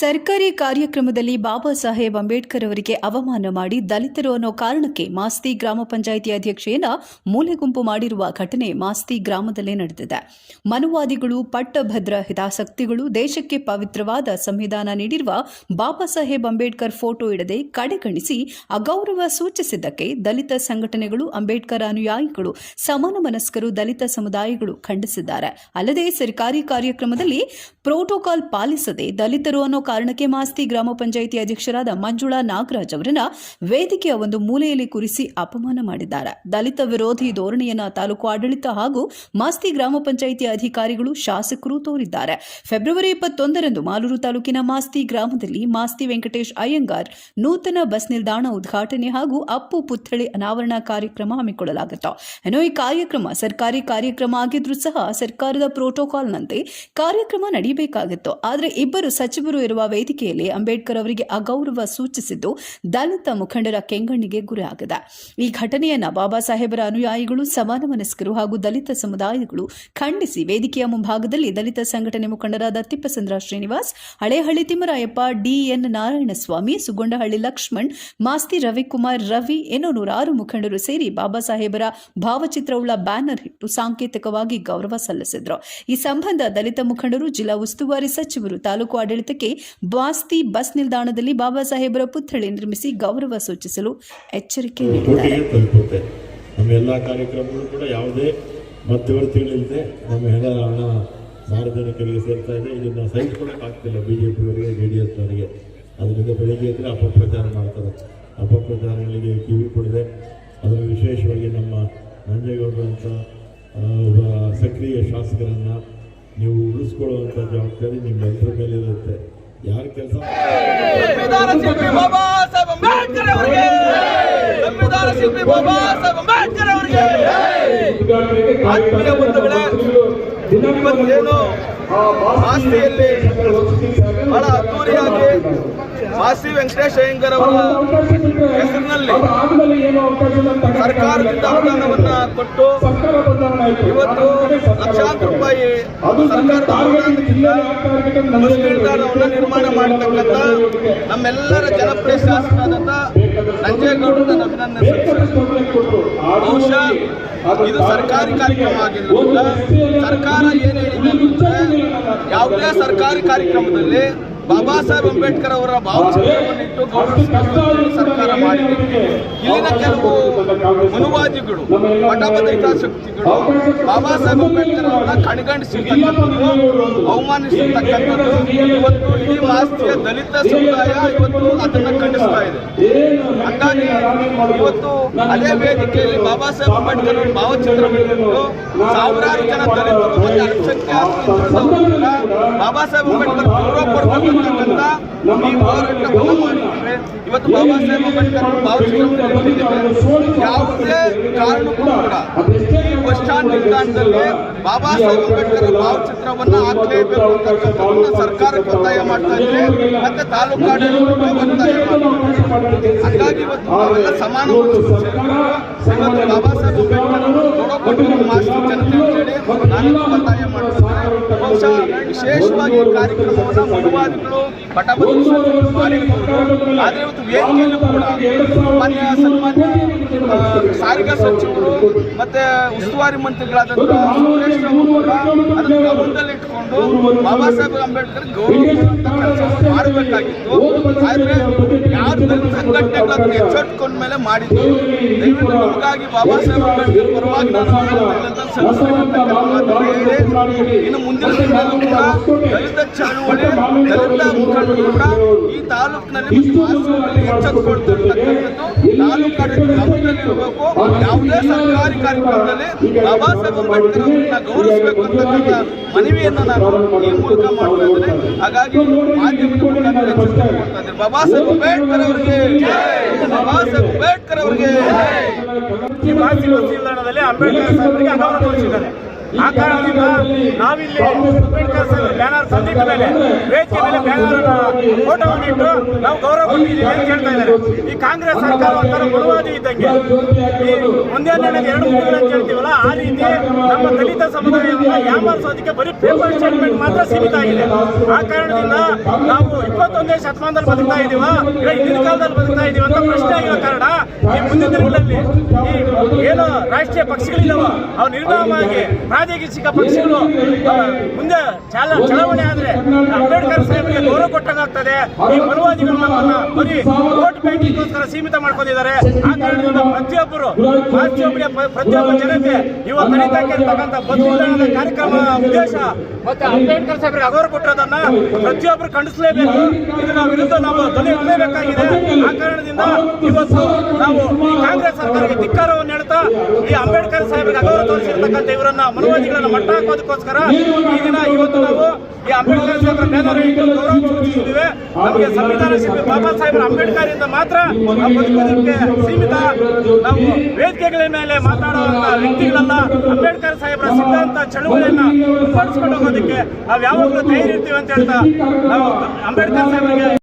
ಸರ್ಕಾರಿ ಕಾರ್ಯಕ್ರಮದಲ್ಲಿ ಬಾಬಾ ಸಾಹೇಬ್ ಅಂಬೇಡ್ಕರ್ ಅವರಿಗೆ ಅವಮಾನ ಮಾಡಿ ದಲಿತರು ಅನ್ನೋ ಕಾರಣಕ್ಕೆ ಮಾಸ್ತಿ ಗ್ರಾಮ ಪಂಚಾಯಿತಿ ಅಧ್ಯಕ್ಷೆಯನ್ನ ಮೂಲೆಗುಂಪು ಮಾಡಿರುವ ಘಟನೆ ಮಾಸ್ತಿ ಗ್ರಾಮದಲ್ಲೇ ನಡೆದಿದೆ. ಮನುವಾದಿಗಳು, ಪಟ್ಟಭದ್ರ ಹಿತಾಸಕ್ತಿಗಳು, ದೇಶಕ್ಕೆ ಪವಿತ್ರವಾದ ಸಂವಿಧಾನ ನೀಡಿರುವ ಬಾಬಾ ಸಾಹೇಬ್ ಅಂಬೇಡ್ಕರ್ ಫೋಟೋ ಇಡದೆ ಕಡೆಗಣಿಸಿ ಅಗೌರವ ಸೂಚಿಸಿದ್ದಕ್ಕೆ ದಲಿತ ಸಂಘಟನೆಗಳು, ಅಂಬೇಡ್ಕರ್ ಅನುಯಾಯಿಗಳು, ಸಮಾನ ಮನಸ್ಕರು, ದಲಿತ ಸಮುದಾಯಗಳು ಖಂಡಿಸಿದ್ದಾರೆ. ಅಲ್ಲದೆ ಸರ್ಕಾರಿ ಕಾರ್ಯಕ್ರಮದಲ್ಲಿ ಪ್ರೋಟೋಕಾಲ್ ಪಾಲಿಸದೆ ದಲಿತರು ಅನ್ನೋ ಕಾರಣಕ್ಕೆ ಮಾಸ್ತಿ ಗ್ರಾಮ ಪಂಚಾಯಿತಿ ಅಧ್ಯಕ್ಷರಾದ ಮಂಜುಳಾ ನಾಗರಾಜ್ ಅವರನ್ನ ವೇದಿಕೆಯ ಒಂದು ಮೂಲೆಯಲ್ಲಿ ಕುರಿಸಿ ಅಪಮಾನ ಮಾಡಿದ್ದಾರೆ. ದಲಿತ ವಿರೋಧಿ ಧೋರಣೆಯನ್ನ ತಾಲೂಕು ಆಡಳಿತ ಹಾಗೂ ಮಾಸ್ತಿ ಗ್ರಾಮ ಪಂಚಾಯಿತಿ ಅಧಿಕಾರಿಗಳು ಶಾಸಕರು ತೋರಿದ್ದಾರೆ. ಫೆಬ್ರವರಿ ಇಪ್ಪತ್ತೊಂದರಂದು ಮಾಲೂರು ತಾಲೂಕಿನ ಮಾಸ್ತಿ ಗ್ರಾಮದಲ್ಲಿ ಮಾಸ್ತಿ ವೆಂಕಟೇಶ್ ಅಯ್ಯಂಗಾರ್ ನೂತನ ಬಸ್ ನಿಲ್ದಾಣ ಉದ್ಘಾಟನೆ ಹಾಗೂ ಅಪ್ಪು ಪುತ್ಥಳಿ ಅನಾವರಣ ಕಾರ್ಯಕ್ರಮ ಹಮ್ಮಿಕೊಳ್ಳಲಾಗುತ್ತೆ. ಏನೋ ಈ ಕಾರ್ಯಕ್ರಮ ಸರ್ಕಾರಿ ಕಾರ್ಯಕ್ರಮ ಆಗಿದ್ರೂ ಸಹ ಸರ್ಕಾರದ ಪ್ರೋಟೋಕಾಲ್ನಂತೆ ಕಾರ್ಯಕ್ರಮ ನಡೆಯಬೇಕಾಗಿತ್ತು ಆದರೆ ಇಬ್ಬರು ಸಚಿವರು ಇರುವ ವೇದಿಕೆಯಲ್ಲಿ ಅಂಬೇಡ್ಕರ್ ಅವರಿಗೆ ಅಗೌರವ ಸೂಚಿಸಿದ್ದು ದಲಿತ ಮುಖಂಡರ ಕೆಂಗಣ್ಣಿಗೆ ಗುರಿಯಾಗಿದೆ ಈ ಘಟನೆಯನ್ನ ಬಾಬಾ ಸಾಹೇಬರ ಅನುಯಾಯಿಗಳು ಸಮಾನ ಮನಸ್ಕರು ಹಾಗೂ ದಲಿತ ಸಮುದಾಯಗಳು ಖಂಡಿಸಿ ವೇದಿಕೆಯ ಮುಂಭಾಗದಲ್ಲಿ ದಲಿತ ಸಂಘಟನೆ ಮುಖಂಡರಾದ ತಿಪ್ಪಸಂದ್ರ ಶ್ರೀನಿವಾಸ್, ಹಳೇಹಳ್ಳಿ ತಿಮ್ಮರಾಯಪ್ಪ, ಡಿಎನ್ ನಾರಾಯಣಸ್ವಾಮಿ, ಸುಗೊಂಡಹಳ್ಳಿ ಲಕ್ಷ್ಮಣ್, ಮಾಸ್ತಿ ರವಿಕುಮಾರ್ ರವಿ ಎನ್ನೋ ನೂರಾರು ಮುಖಂಡರು ಸೇರಿ ಬಾಬಾ ಸಾಹೇಬರ ಭಾವಚಿತ್ರವುಳ್ಳ ಬ್ಯಾನರ್ ಇಟ್ಟು ಸಾಂಕೇತಿಕವಾಗಿ ಗೌರವ ಸಲ್ಲಿಸಿದ್ರು. ಈ ಸಂಬಂಧ ದಲಿತ ಮುಖಂಡರು, ಜಿಲ್ಲಾ ಉಸ್ತುವಾರಿ ಸಚಿವರು, ತಾಲೂಕು ಆಡಳಿತಕ್ಕೆ ಮಾಸ್ತಿ ಬಸ್ ನಿಲ್ದಾಣದಲ್ಲಿ ಬಾಬಾ ಸಾಹೇಬರ ಪುತ್ಥಳಿ ನಿರ್ಮಿಸಿ ಗೌರವ ಸೂಚಿಸಲು ಎಚ್ಚರಿಕೆ ನೀಡಿದ್ದಾರೆ. ನಮ್ಮ ಎಲ್ಲ ಕಾರ್ಯಕ್ರಮಗಳು ಕೂಡ ಯಾವುದೇ ಮಧ್ಯವರ್ತಿಗಳಿಲ್ಲದೆ ನಮ್ಮ ಎಲ್ಲ ಸಾರ್ವಜನಿಕರಿಗೆ ಸೇರ್ತಾ ಇದೆ. ಇದನ್ನು ಸಹಿಸ್ಕೊಳಕ್ಕೆ ಆಗ್ತಿಲ್ಲ ಬಿ ಜೆ ಪಿಯವರಿಗೆ ಜೆ ಡಿ ಎಸ್ನವರಿಗೆ ಅದರಿಂದ ಬೆಳಿಗ್ಗೆ ಇದ್ದರೆ ಅಪಪ್ರಚಾರ ಮಾಡ್ತಾರೆ. ಅಪಪ್ರಚಾರಗಳಿಗೆ ಕಿವಿ ಕೊಡದೆ ಅದರಲ್ಲಿ ವಿಶೇಷವಾಗಿ ನಮ್ಮ ನಂಜೇಗೌಡರು ಅಂತ ಆ, ಒಬ್ಬ ಸಕ್ರಿಯ ಶಾಸಕರನ್ನು ನೀವು ಉಳಿಸ್ಕೊಳ್ಳುವಂಥ ಜವಾಬ್ದಾರಿ ನಿಮ್ಮೆಲ್ಲರ ಮೇಲೆ ಇರುತ್ತೆ ಯಾರು ಕೆಲಸ ಶಿಲ್ಪಿ ಬಾಬಾ ಸಾಹೇಬ್ ಅಂಬೇಡ್ಕರ್ ಅವರಿಗೆ ಆತ್ಮೀಯ ಬಂಧುಗಳೇ ಇವತ್ತೇನು ಬಹಳ ಅದ್ದೂರಿಯಾಗಿ ಮಾಸಿ ವೆಂಕಟೇಶ್ ಅಯ್ಯಂಗರ್ ಅವರ ಹೆಸರಿನಲ್ಲಿ ಸರ್ಕಾರದಿಂದ ಅನುದಾನವನ್ನ ಕೊಟ್ಟು ಇವತ್ತು ಲಕ್ಷಾಂತರ ರೂಪಾಯಿ ಸರ್ಕಾರದ ಬಸ್ ನಿಲ್ದಾಣವನ್ನು ನಿರ್ಮಾಣ ಮಾಡತಕ್ಕಂಥ ನಮ್ಮೆಲ್ಲರ ಜನಪ್ರಿಯ ಶಾಸಕರಾದಂಥ ಸಂಜಯ್ ಅಭಿನಂದಿಸುತ್ತೇನೆ ಬಹುಶಃ ಇದು ಸರ್ಕಾರಿ ಕಾರ್ಯಕ್ರಮ ಆಗಿರೋದ್ರಿಂದ ಸರ್ಕಾರ ಏನು ಹೇಳಿದೆ ಯಾವುದೇ ಸರ್ಕಾರಿ ಕಾರ್ಯಕ್ರಮದಲ್ಲಿ ಬಾಬಾ ಸಾಹೇಬ್ ಅಂಬೇಡ್ಕರ್ ಅವರ ಭಾವಚಿತ್ರವನ್ನಿಟ್ಟು ಗೌರವಿಸಬೇಕು ಸರ್ಕಾರ ಮಾಡಿದೆ. ಇಲ್ಲಿನ ಕೆಲವು ಮನುವಾದಿಗಳು ಹಿತಾಸಕ್ತಿಗಳು, ಬಾಬಾ ಸಾಹೇಬ್ ಅಂಬೇಡ್ಕರ್ ಅವರನ್ನ ಕಣ್ಗಂಡಿಸಿರ್ತಕ್ಕಂಥದ್ದು ಅವಮಾನಿಸಿರ್ತಕ್ಕಂಥದ್ದು ಇವತ್ತು ಇಡೀ ಮಾಸ್ತಿಯ ದಲಿತ ಸಮುದಾಯ ಇವತ್ತು ಅದನ್ನ ಖಂಡಿಸ್ತಾ ಇದೆ. ಹಾಗಾಗಿ ಇವತ್ತು ಅದೇ ವೇದಿಕೆಯಲ್ಲಿ ಬಾಬಾ ಸಾಹೇಬ್ ಅಂಬೇಡ್ಕರ್ ಅವರ ಭಾವಚಿತ್ರವಿಟ್ಟು ಸಾವಿರಾರು ಜನ ದಲಿತರು ಬಾಬಾ ಸಾಹೇಬ್ ಅಂಬೇಡ್ಕರ್ ಗೌರವ ಕೊಡ್ಬೇಕಂತಕ್ಕಂಥ ಈ ಹೋರಾಟವನ್ನು ಮಾಡಿದ್ದೇವೆ ಇವತ್ತು ಬಾಬಾ ಸಾಹೇಬ್ ಅಂಬೇಡ್ಕರ್ ಅವರ ಇಟ್ಟಿದ್ದೇವೆ ಯಾವುದೇ ಕಾರಣಕ್ಕೂ ಕೂಡ ಈ ಬಸ್ ಸ್ಟ್ಯಾಂಡ್ ನಿಲ್ದಾಣದಲ್ಲಿ ಬಾಬಾ ಸಾಹೇಬ್ ಅಂಬೇಡ್ಕರ್ ಅವರ ಭಾವಚಿತ್ರವನ್ನ ಹಾಕಲೇಬೇಕು ಅಂತಕ್ಕಂಥದ್ದನ್ನ ಸರ್ಕಾರಕ್ಕೆ ಒತ್ತಾಯ ಮಾಡ್ತಾ ಇದೆ ಮತ್ತೆ ತಾಲೂಕಾಡಳಿತ ಒತ್ತಾಯ ಹಾಗಾಗಿ. ಇವತ್ತು ನಾವೆಲ್ಲ ಸಮಾನ ಇವತ್ತು ಬಾಬಾ ಸಾಹೇಬ್ ಅಂಬೇಡ್ಕರ್ ಅವರು ಗೌರವ ಮಾಸ್ಟರ್ ಜನತೆ ಅಂತೇಳಿ ನಾನು ಒತ್ತಾಯ ಮಾಡ್ತಿದ್ದೇನೆ ಬಹುಶಃ ವಿಶೇಷವಾಗಿ ಈ ಕಾರ್ಯಕ್ರಮವನ್ನು ಮನುವಾದಿಗಳು ಪಟಬಂಧು ಮಾಡಿರ್ಬೋದು ಆದರೆ ಇವತ್ತು ವೇದಿಕೆಯಲ್ಲೂ ಕೂಡ ಮಾನ್ಯ ಸನ್ಮಾನ್ಯ ಸಾರಿಗೆ ಸಚಿವರು ಮತ್ತೆ ಉಸ್ತುವಾರಿ ಮಂತ್ರಿಗಳಾದಂಥ ಸುರೇಶ್ ಅವರು ಕೂಡ ಅದನ್ನು ಬಾಬಾ ಸಾಹೇಬ್ ಅಂಬೇಡ್ಕರ್ ಗೌರವ ಮಾಡಬೇಕಾಗಿತ್ತು. ಆದ್ರೆ ಯಾರು ದಲಿತ ಸಂಘಟನೆಗಳು ಅದನ್ನು ಎಚ್ಚೆತ್ಕೊಂಡ ಮೇಲೆ ಮಾಡಿದ್ದು? ದಯವಿಟ್ಟು ನಮಗಾಗಿ ಬಾಬಾ ಸಾಹೇಬ್ ಅಂಬೇಡ್ಕರ್ ಪರವಾಗಿ ಹೇಳಿ ಇನ್ನು ಮುಂದಿನ ದಿನದಲ್ಲೂ ಕೂಡ ದಲಿತ ಚಳವಳಿ ದಲಿತ ಮುಖಂಡರು ಕೂಡ ಈ ತಾಲೂಕಿನಲ್ಲಿ ಎಚ್ಚೆತ್ತುಕೊಳ್ತಿರ್ತಕ್ಕಂಥದ್ದು ತಾಲೂಕು ಆಡಳಿತ ಗಮನದಲ್ಲಿರಬೇಕು ಯಾವುದೇ ಸರ್ಕಾರಿ ಕಾರ್ಯಕ್ರಮದಲ್ಲಿ ಬಾಬಾ ಅವರನ್ನ ಗೌರವಿಸಬೇಕು ಅಂತಕ್ಕಂಥ ಮನವಿಯನ್ನು ನಾನು ಈ ಮೂಲಕ ಮಾಡ್ತಾ ಹಾಗಾಗಿ ಮಾಧ್ಯಮದ ಮುಖಾಂತರ ಎಚ್ಚರಿಕೆ ಬಾಬಾ ಸಾಹೇಬ್ ಅಂಬೇಡ್ಕರ್ ಅವರಿಗೆ ಬಾಬಾ ಸಾಹೇಬ್ ಅಂಬೇಡ್ಕರ್ ಅವರಿಗೆ ಅಂಬೇಡ್ಕರ್ ಸಾಹೇಬರಿಗೆ ಅನಾವರಣ ತೋರಿಸಿದ್ದಾರೆ ಆ ಕಾರಣದಿಂದ ನಾವಿಲ್ಲಿ ಬ್ಯಾನರ್ ಸಂದಿಟ್ಟ ಮೇಲೆ ವೇದಿಕೆ ಮೇಲೆ ಬ್ಯಾನರ್ ಫೋಟೋವನ್ನು ಇಟ್ಟು ನಾವು ಗೌರವ ಕೊಟ್ಟಿದ್ದೀವಿ ಅಂತ ಹೇಳ್ತಾ ಇದ್ದಾರೆ. ಈ ಕಾಂಗ್ರೆಸ್ ಸರ್ಕಾರ ಒಂಥರ ಬಲವಾದಿ ಇದ್ದಂಗೆ. ಈ ಒಂದೇ ನೆನೆಗೆ ಎರಡು ಮುಗಿಗಳು ಅಂತ ಹೇಳ್ತೀವಲ್ಲ, ಆ ರೀತಿ ನಮ್ಮ ದಲಿತ ಸಮುದಾಯವನ್ನು ಯಾಮಾರಿಸೋದಕ್ಕೆ ಬರೀ ಪೇಪರ್ ಸ್ಟೇಟ್ಮೆಂಟ್ ಮಾತ್ರ ಸೀಮಿತ ಆಗಿದೆ. ಆ ಕಾರಣದಿಂದ ನಾವು ಇಪ್ಪತ್ತೊಂದನೇ ಶತಮಾನದಲ್ಲಿ ಬದುಕ್ತಾ ಇದೀವ ಇಲ್ಲ ಹಿಂದಿನ ಕಾಲದಲ್ಲಿ ಬದುಕ್ತಾ ಇದೀವ ಅಂತ ಪ್ರಶ್ನೆ ಆಗಿರೋ ಕಾರಣ ಈ ಮುಂದಿನ ದಿನಗಳಲ್ಲಿ ಏನು ರಾಷ್ಟ್ರೀಯ ಪಕ್ಷಗಳಿದಾವ ಅವು ನಿರ್ನಾಮವಾಗಿ ಚಿಕ್ಕ ಪಕ್ಷಗಳು ಮುಂದೆ ಚಾಲ ಚಳವಣೆ ಆದ್ರೆ ಅಂಬೇಡ್ಕರ್ ಸಾಹೇಬ್ಗೆ ಗೌರವ ಕೊಟ್ಟಂಗಾಗ್ತದೆ. ಈ ಮನುವಾದಿಗಳು ನಮ್ಮನ್ನ ಬರೀ ವೋಟ್ ಬ್ಯಾಂಕಿಗೋಸ್ಕರ ಸೀಮಿತ ಮಾಡ್ಕೊಂಡಿದ್ದಾರೆ. ಆ ಕಾರಣದಿಂದ ಪ್ರತಿಯೊಬ್ಬರು, ಪ್ರತಿಯೊಬ್ಬರಿಗೆ ಪ್ರತಿಯೊಬ್ಬ ಜನತೆ ಇವಾಗ ನಡೀತಕ್ಕೆ ಇರ್ತಕ್ಕಂಥ ಬದಲಾವಣೆ ಕಾರ್ಯಕ್ರಮ ಉದ್ದೇಶ ಮತ್ತೆ ಅಂಬೇಡ್ಕರ್ ಸಾಹೇಬರಿಗೆ ಅಗೌರವ ಕೊಟ್ಟಿರೋದನ್ನ ಪ್ರತಿಯೊಬ್ಬರು ಖಂಡಿಸಲೇಬೇಕು. ಇದನ್ನ ವಿರುದ್ಧ ನಾವು ಧ್ವನಿ ಎತ್ತಲೇಬೇಕಾಗಿದೆ. ಆ ಕಾರಣದಿಂದ ಇವತ್ತು ನಾವು ಈ ಕಾಂಗ್ರೆಸ್ ಸರ್ಕಾರಕ್ಕೆ ಧಿಕ್ಕಾರವನ್ನು ಹೇಳ್ತಾ ಈ ಅಂಬೇಡ್ಕರ್ ಸಾಹೇಬರಿಗೆ ಅಗೌರವ ತೋರಿಸಿರ್ತಕ್ಕಂಥ ಇವರನ್ನ ಮನುವಾದಿಗಳನ್ನ ಮಟ್ಟ ಹಾಕೋದಕ್ಕೋಸ್ಕರ ಈ ದಿನ ಇವತ್ತು ನಾವು ಈ ಅಂಬೇಡ್ಕರ್ ಸಾಹೇಬರ ಇಟ್ಟು ಗೌರವ ಸೂಚಿಸಿದ್ದೇವೆ ನಮಗೆ ಸಂವಿಧಾನ ಶಿಲ್ಪಿ ಬಾಬಾ ಸಾಹೇಬರ ಅಂಬೇಡ್ಕರ್ ಇಂದ ಮಾತ್ರ ಬದುಕೋದಕ್ಕೆ ಸೀಮಿತ ನಾವು ವೇದಿಕೆಗಳ ಮೇಲೆ ಮಾತಾಡುವಂತ ವ್ಯಕ್ತಿಗಳನ್ನ ಅಂಬೇಡ್ಕರ್ ಸಾಹೇಬರ ಸಿದ್ಧಾಂತ ಚಳುವಳಿಯನ್ನ ಹೋಗೋದಕ್ಕೆ ನಾವು ಯಾವಾಗಲೂ ತಯಾರಿರ್ತೀವಿ ಅಂತ ಹೇಳ್ತಾ ನಾವು ಅಂಬೇಡ್ಕರ್ ಸಾಹೇಬರಿಗೆ